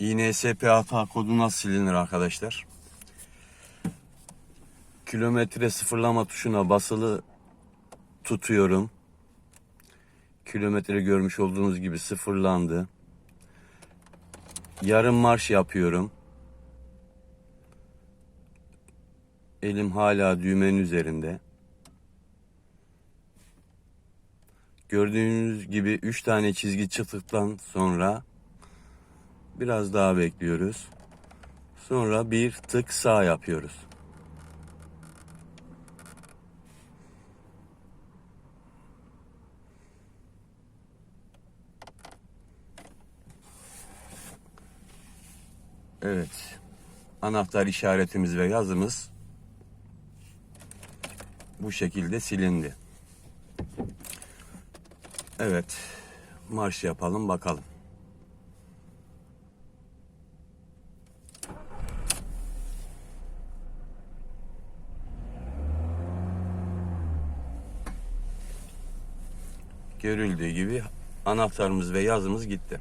INSP hata kodu nasıl silinir arkadaşlar? Kilometre sıfırlama tuşuna basılı tutuyorum. Kilometre görmüş olduğunuz gibi sıfırlandı. Yarım marş yapıyorum. Elim hala düğmenin üzerinde. Gördüğünüz gibi 3 tane çizgi çıktıktan sonra biraz daha bekliyoruz. Sonra bir tık sağ yapıyoruz. Evet. Anahtar işaretimiz ve yazımız bu şekilde silindi. Evet. Marş yapalım bakalım. Görüldüğü gibi anahtarımız ve yazımız gitti.